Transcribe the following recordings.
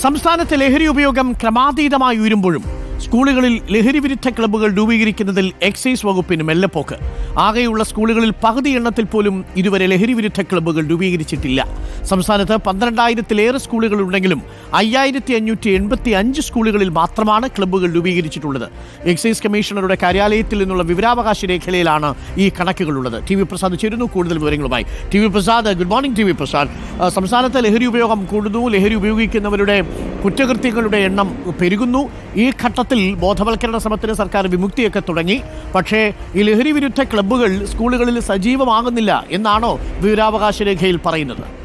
സംസ്ഥാനത്തെ ലഹരി ഉപയോഗം ക്രമാതീതമായി ഉയരുമ്പോഴും സ്കൂളുകളിൽ ലഹരി വിരുദ്ധ ക്ലബ്ബുകൾ രൂപീകരിക്കുന്നതിൽ എക്സൈസ് വകുപ്പിന് മെല്ലപ്പോക്ക്. ആകെയുള്ള സ്കൂളുകളിൽ പകുതി എണ്ണത്തിൽ പോലും ഇതുവരെ ലഹരി വിരുദ്ധ ക്ലബ്ബുകൾ രൂപീകരിച്ചിട്ടില്ല. സംസ്ഥാനത്ത് പന്ത്രണ്ടായിരത്തിലേറെ സ്കൂളുകളുണ്ടെങ്കിലും അയ്യായിരത്തി അഞ്ഞൂറ്റി എൺപത്തി അഞ്ച് സ്കൂളുകളിൽ മാത്രമാണ് ക്ലബ്ബുകൾ രൂപീകരിച്ചിട്ടുള്ളത്. എക്സൈസ് കമ്മീഷണറുടെ കാര്യാലയത്തിൽ നിന്നുള്ള വിവരാവകാശ രേഖയിലാണ് ഈ കണക്കുകളുള്ളത്. ടി വി പ്രസാദ് ചേരുന്നു. കൂടുതൽ വിവരങ്ങളുമായി T V Prasad. Good morning T V Prasad. സംസ്ഥാനത്ത് ലഹരി ഉപയോഗം കൂടുന്നു. ലഹരി ഉപയോഗിക്കുന്നവരുടെ കുറ്റകൃത്യങ്ങളുടെ എണ്ണം പെരുകുന്നു. ഈ ഘട്ടത്തിൽ ബോധവൽക്കരണ ശ്രമത്തിന് സർക്കാർ വിമുക്തിയൊക്കെ തുടങ്ങി. പക്ഷേ ഈ ലഹരി വിരുദ്ധ ക്ലബ്ബുകൾ സ്കൂളുകളിൽ സജീവമാകുന്നില്ല എന്നാണോ വിവരാവകാശ രേഖയിൽ പറയുന്നത്?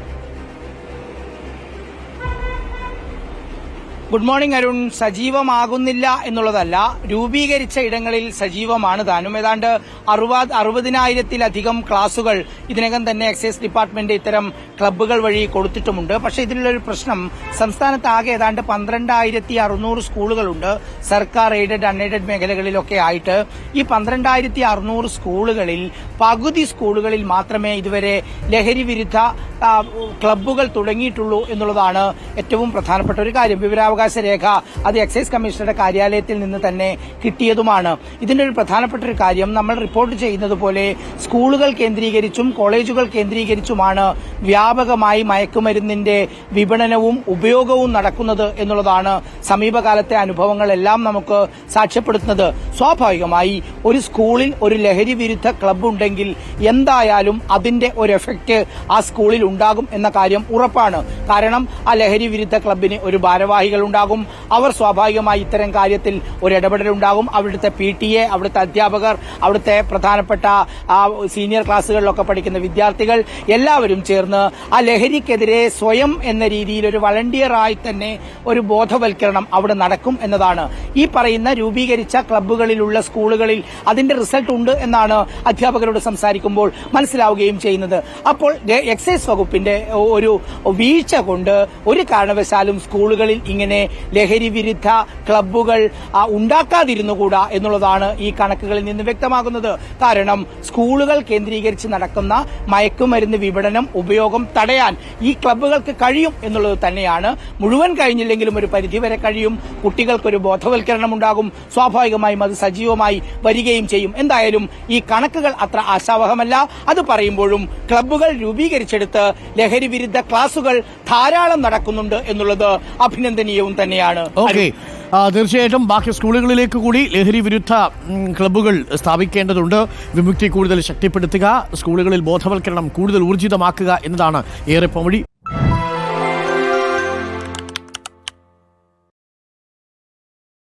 ഗുഡ് മോർണിംഗ് അരുൺ സജീവമാകുന്നില്ല എന്നുള്ളതല്ല. രൂപീകരിച്ച ഇടങ്ങളിൽ സജീവമാണ് താനും. ഏതാണ്ട് അറുപത് അറുപതിനായിരത്തിലധികം ക്ലാസുകൾ ഇതിനകം തന്നെ എക്സൈസ് ഡിപ്പാർട്ട്മെന്റ് ഇത്തരം ക്ലബ്ബുകൾ വഴി കൊടുത്തിട്ടുമുണ്ട്. പക്ഷെ ഇതിലുള്ളൊരു പ്രശ്നം സംസ്ഥാനത്ത് ആകെ ഏതാണ്ട് പന്ത്രണ്ടായിരത്തി അറുന്നൂറ് സ്കൂളുകളുണ്ട്. സർക്കാർ എയ്ഡഡ് അൺഎയ്ഡഡ് മേഖലകളിലൊക്കെ ആയിട്ട് ഈ പന്ത്രണ്ടായിരത്തി അറുന്നൂറ് സ്കൂളുകളിൽ പകുതി സ്കൂളുകളിൽ മാത്രമേ ഇതുവരെ ലഹരി വിരുദ്ധ ക്ലബ്ബുകൾ തുടങ്ങിയിട്ടുള്ളൂ എന്നുള്ളതാണ് ഏറ്റവും പ്രധാനപ്പെട്ട ഒരു കാര്യം. വിവരാവകാശ രേഖ അത് എക്സൈസ് കമ്മീഷണറുടെ കാര്യാലയത്തിൽ നിന്ന് തന്നെ കിട്ടിയതുമാണ്. ഇതിന്റെ ഒരു പ്രധാനപ്പെട്ട ഒരു കാര്യം നമ്മൾ റിപ്പോർട്ട് ചെയ്യുന്നത് പോലെ സ്കൂളുകൾ കേന്ദ്രീകരിച്ചും കോളേജുകൾ കേന്ദ്രീകരിച്ചുമാണ് വ്യാപകമായി മയക്കുമരുന്നിന്റെ വിപണനവും ഉപയോഗവും നടക്കുന്നത് എന്നുള്ളതാണ് സമീപകാലത്തെ അനുഭവങ്ങളെല്ലാം നമുക്ക് സാക്ഷ്യപ്പെടുത്തുന്നത്. സ്വാഭാവികമായി ഒരു സ്കൂളിൽ ഒരു ലഹരി വിരുദ്ധ ക്ലബ്ബ് ഉണ്ടെങ്കിൽ എന്തായാലും അതിന്റെ ഒരു എഫക്റ്റ് ആ സ്കൂളിൽ ഉണ്ടാകും എന്ന കാര്യം ഉറപ്പാണ്. കാരണം ആ ലഹരി വിരുദ്ധ ക്ലബിന് ഒരു ഭാരവാഹികൾ ഉണ്ടാകും. അവർ സ്വാഭാവികമായി ഇത്തരം കാര്യത്തിൽ ഒരു ഇടപെടൽ ഉണ്ടാകും അവിടുത്തെ പി ടി എ അവിടുത്തെ അധ്യാപകർ അവിടുത്തെ പ്രധാനപ്പെട്ട സീനിയർ ക്ലാസ്സുകളിലൊക്കെ പഠിക്കുന്ന വിദ്യാർത്ഥികൾ എല്ലാവരും ചേർന്ന് ആ ലഹരിക്കെതിരെ സ്വയം എന്ന രീതിയിൽ ഒരു വളണ്ടിയറായി തന്നെ ഒരു ബോധവൽക്കരണം അവിടെ നടക്കും എന്നതാണ്. ഈ പറയുന്ന രൂപീകരിച്ച ക്ലബ്ബുകളിലുള്ള സ്കൂളുകളിൽ അതിന്റെ റിസൾട്ട് ഉണ്ട് എന്നാണ് അധ്യാപകരോട് സംസാരിക്കുമ്പോൾ മനസ്സിലാവുകയും ചെയ്യുന്നത്. അപ്പോൾ എക്സൈസ് വകുപ്പിന്റെ ഒരു വീഴ്ച കൊണ്ട് ഒരു കാരണവശാലും സ്കൂളുകളിൽ ഇങ്ങനെ ലഹരി വിരുദ്ധ ക്ലബ്ബുകൾ ഉണ്ടാക്കാതിരുന്നുകൂടാ എന്നുള്ളതാണ് ഈ കണക്കുകളിൽ നിന്ന് വ്യക്തമാകുന്നത്. കാരണം സ്കൂളുകൾ കേന്ദ്രീകരിച്ച് നടക്കുന്ന മയക്കുമരുന്ന് വിപണനം ഉപയോഗം തടയാൻ ഈ ക്ലബ്ബുകൾക്ക് കഴിയും എന്നുള്ളത് തന്നെയാണ്. മുഴുവൻ കഴിഞ്ഞില്ലെങ്കിലും ഒരു പരിധിവരെ കഴിയും. കുട്ടികൾക്കൊരു ബോധവൽക്കരണം ഉണ്ടാകും. സ്വാഭാവികമായും അത് സജീവമായി വരികയും ചെയ്യും. എന്തായാലും ഈ കണക്കുകൾ അത്ര ആശാവഹമല്ല. അത് പറയുമ്പോഴും ക്ലബ്ബുകൾ രൂപീകരിച്ചെടുത്ത് ലഹരി വിരുദ്ധ ക്ലാസുകൾ ധാരാളം നടക്കുന്നുണ്ട് എന്നുള്ളത് അഭിനന്ദനീയവും തന്നെയാണ്. തീർച്ചയായിട്ടും ബാക്കി സ്കൂളുകളിലേക്ക് കൂടി ലഹരി വിരുദ്ധ ക്ലബ്ബുകൾ സ്ഥാപിക്കേണ്ടതുണ്ട്. വിമുക്തി കൂടുതൽ ശക്തിപ്പെടുത്തുക സ്കൂളുകളിൽ ബോധവൽക്കരണം കൂടുതൽ ഊർജിതമാക്കുക എന്നതാണ് ഏറെ പൊമഴി